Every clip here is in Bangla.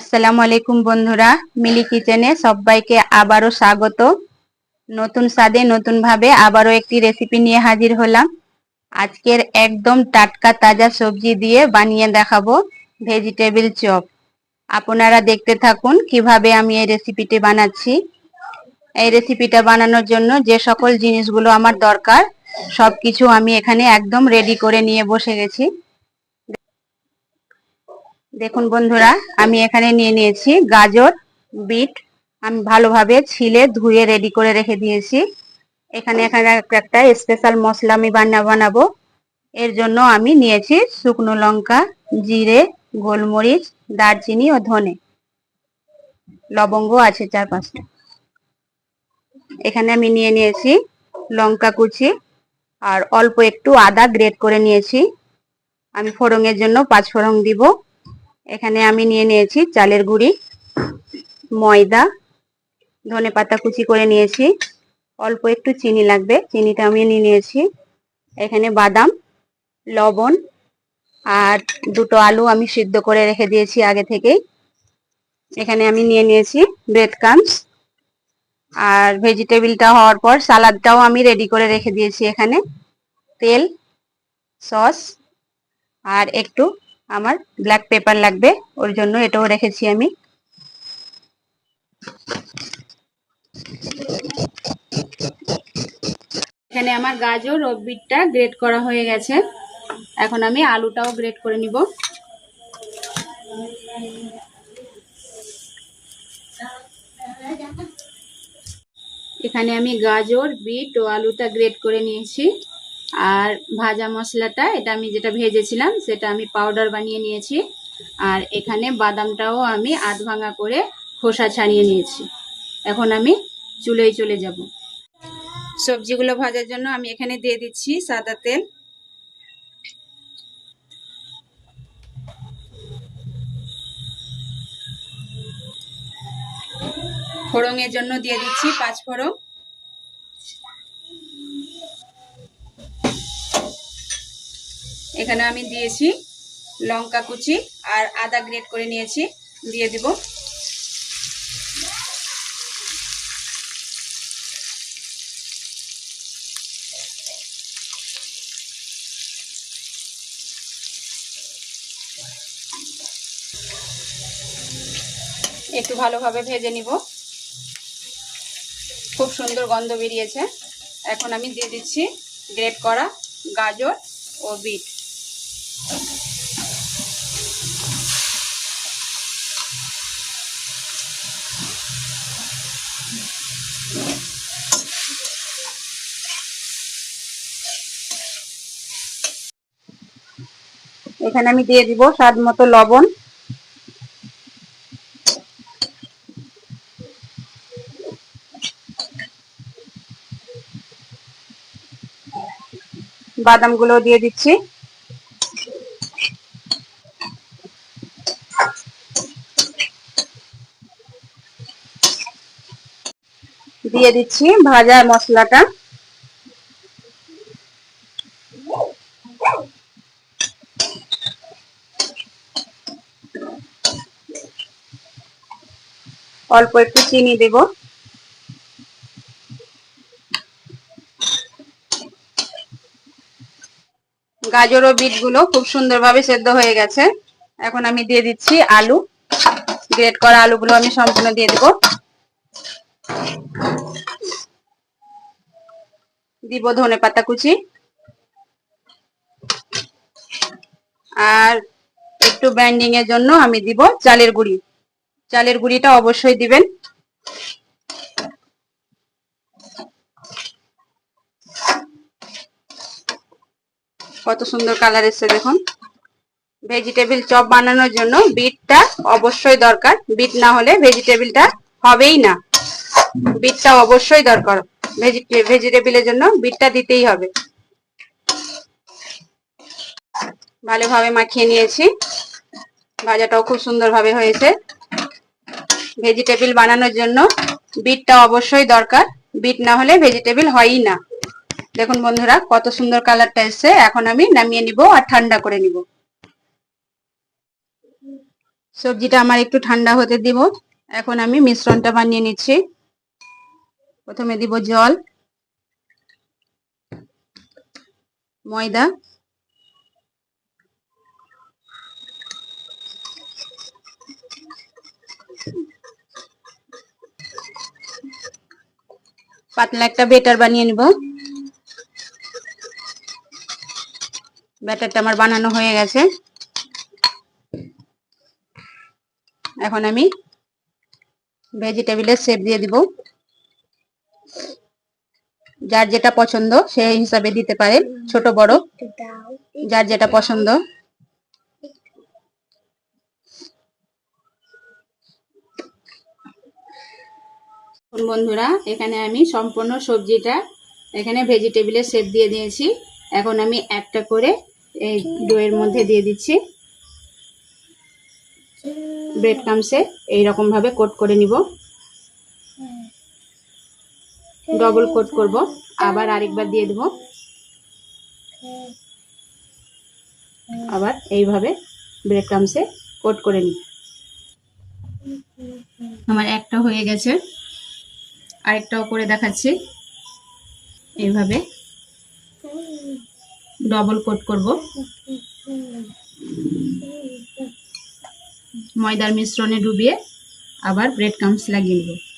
আসসালামু আলাইকুম বন্ধুরা, মিলি কিচেনে সবাইকে আবারও স্বাগত। নতুন স্বাদে নতুন ভাবে আবারও একটি রেসিপি নিয়ে হাজির হলাম। আজকের একদম টাটকা তাজা সবজি দিয়ে বানিয়ে দেখাবো ভেজিটেবিল চপ। আপনারা দেখতে থাকুন কীভাবে আমি এই রেসিপিটি বানাচ্ছি। এই রেসিপিটা বানানোর জন্য যে সকল জিনিসগুলো আমার দরকার, সবকিছু আমি এখানে একদম রেডি করে নিয়ে বসে গেছি। দেখুন বন্ধুরা, আমি এখানে নিয়ে নিয়েছি গাজর, বিট, আমি ভালোভাবে ছিলে ধুয়ে রেডি করে রেখে দিয়েছি। এখানে এখানে একটা স্পেশাল মশলা আমি বান্না বানাবো। এর জন্য আমি নিয়েছি শুকনো লঙ্কা, জিরে, গোলমরিচ, দারচিনি ও ধনে। লবঙ্গ আছে চার পাঁচটা। এখানে আমি নিয়ে নিয়েছি লঙ্কা কুচি আর অল্প একটু আদা গ্রেট করে নিয়েছি। আমি ফোড়ঙের জন্য পাঁচ ফোড়ং দিব। এখানে আমি নিয়ে নিয়েছি চালের গুঁড়ি, ময়দা, ধনে পাতা কুচি করে নিয়েছি। অল্প একটু চিনি লাগবে, চিনিটা আমি নিয়ে নিয়েছি। এখানে বাদাম, লবণ আর দুটো আলু আমি সিদ্ধ করে রেখে দিয়েছি আগে থেকেই। এখানে আমি নিয়ে নিয়েছি ব্রেড কামস আর ভেজিটেবিলটা হওয়ার পর সালাদটাও আমি রেডি করে রেখে দিয়েছি এখানে। তেল সস আর একটু আমার ব্ল্যাক পেপার লাগবে, ওর জন্য এটাও রেখেছি আমি। এখানে আমার গাজর ও বিটটা গ্রেট করা হয়ে গেছে। এখন আমি আলুটাও গ্রেট করে নিব। এখানে আমি গাজর, বিট ও আলুটা গ্রেট করে নিয়েছি। আর ভাজা মশলাটা, এটা আমি যেটা ভেজেছিলাম, সেটা আমি পাউডার বানিয়ে নিয়েছি। আর এখানে বাদামটাও আমি আধ ভাঙা করে খোসা ছাড়িয়ে নিয়েছি। এখন আমি চুলোয় চলে যাব। সবজিগুলো ভাজার জন্য আমি এখানে দিয়ে দিচ্ছি সাদা তেল। ফোড়ঙের জন্য দিয়ে দিচ্ছি পাঁচ ফোড়ং এখানে আমি দিয়েছি লঙ্কা কুচি আর আদা গ্রেট করে নিয়েছি, দিয়ে দিব। একটু ভালোভাবে ভেজে নিব। খুব সুন্দর গন্ধ বেরিয়েছে। এখন আমি দিয়ে দিচ্ছি গ্রেট করা গাজর ও বিট। এখানে আমি দিয়ে দিব স্বাদ মতো লবণ। বাদামগুলো দিয়ে দিচ্ছি। দিয়ে দিচ্ছি ভাজা মশলাটা। অল্প একটু চিনি দেব। গাজর ও বিটগুলো খুব সুন্দরভাবে সেদ্ধ হয়ে গেছে। এখন আমি দিয়ে দিচ্ছি আলু। গ্রেট করা আলুগুলো আমি সম্পূর্ণ দিয়ে দেব। দিব ধনে পাতা কুচি। আর একটু ব্যান্ডিং এর জন্য আমি দিব চালের গুঁড়ি। চালের গুঁড়িটা অবশ্যই দিবেন। কত সুন্দর কালার এসছে দেখুন। ভেজিটেবিল চপ বানানোর জন্য বিটটা অবশ্যই দরকার। বিট না হলে ভেজিটেবিলটা হবেই না। বিটটা অবশ্যই দরকার। ভেজিটেবিলের জন্য বিটটা দিতেই হবে। ভালোভাবে মাখিয়ে নিয়েছি। ভাজাটাও খুব সুন্দরভাবে হয়েছে। ভেজিটেবিল বানানোর জন্য বিটটা অবশ্যই দরকার। বিট না হলে ভেজিটেবিল হয়ই না। দেখুন বন্ধুরা, কত সুন্দর কালারটা এসছে। এখন আমি নামিয়ে নিব আর ঠান্ডা করে নিব। সবজিটা আমার একটু ঠান্ডা হতে দিব। এখন আমি মিশ্রণটা বানিয়ে নিচ্ছি। প্রথমে দিব জল, ময়দা, পাতলা একটা বেটার বানিয়ে নিব। ব্যাটারটা আমার বানানো হয়ে গেছে। এখন আমি ভেজিটেবিলের শেপ দিয়ে দিব। যার যেটা পছন্দ সেই হিসাবে দিতে পারে, ছোট, বড়। যার যেটা পছন্দ। বন্ধুরা, এখানে আমি সম্পূর্ণ সবজিটা এখানে ভেজিটেবিলের শেপ দিয়ে দিয়েছি। এখন আমি একটা করে এই ডোয়ের মধ্যে দিয়ে দিচ্ছি। ব্রেড ক্রামসে এইরকম ভাবে কোট করে নিব। ডবল কোট করব। আবার আরেকবার দিয়ে দেব। আবার এইভাবে ব্রেড ক্রামসে কোট করে নিব আমার একটা হয়ে গেছে। আরেকটাও করে দেখাচ্ছি। এইভাবে ডবল কোট করব। ময়দার মিশ্রণে ডুবিয়ে আবার ব্রেড ক্রামস লাগিয়ে নেব।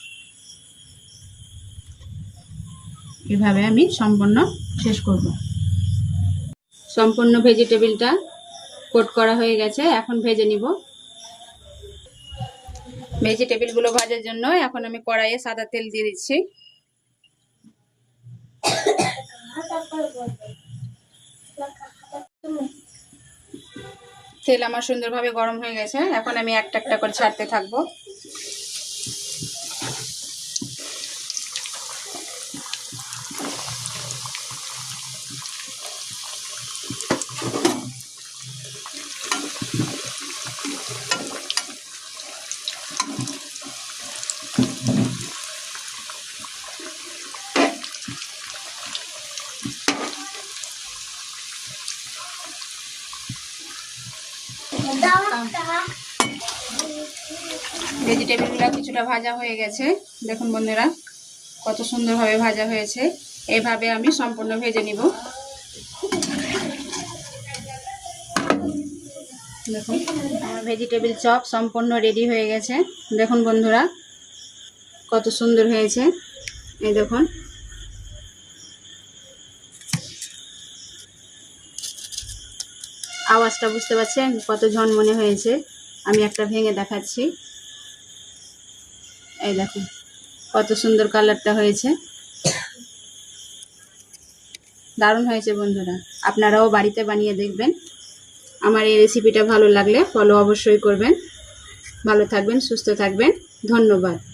এভাবে আমি সম্পূর্ণ শেষ করব। সম্পূর্ণ ভেজিটেবিলটা কোট করা হয়ে গেছে, এখন ভেজে নিব। ভেজিটেবিলগুলো ভাজার জন্য এখন আমি কড়াইয়ে সাদা তেল দিয়ে দিচ্ছি। তেল আমার সুন্দরভাবে গরম হয়ে গেছে, এখন আমি একটা একটা করে ছাড়তে থাকব। ভেজিটেবিলগুলো কিছুটা ভাজা হয়ে গেছে। দেখুন বন্ধুরা, কত সুন্দরভাবে ভাজা হয়েছে। এইভাবে আমি সম্পূর্ণ ভেজে নিব। দেখুন আমার ভেজিটেবিল চপ সম্পূর্ণ রেডি হয়ে গেছে। দেখুন বন্ধুরা, কত সুন্দর হয়েছে। এই দেখুন। আওয়াজটা বুঝতে পারছেন? কত ঝনমনে হয়েছে। আমি একটা ভেঙে দেখাচ্ছি। এই দেখুন, কত সুন্দর কালারটা হয়েছে। দারুণ হয়েছে বন্ধুরা। আপনারাও বাড়িতে বানিয়ে দেখবেন। আমার এই রেসিপিটা ভালো লাগলে ফলো অবশ্যই করবেন। ভালো থাকবেন সুস্থ থাকবেন। ধন্যবাদ।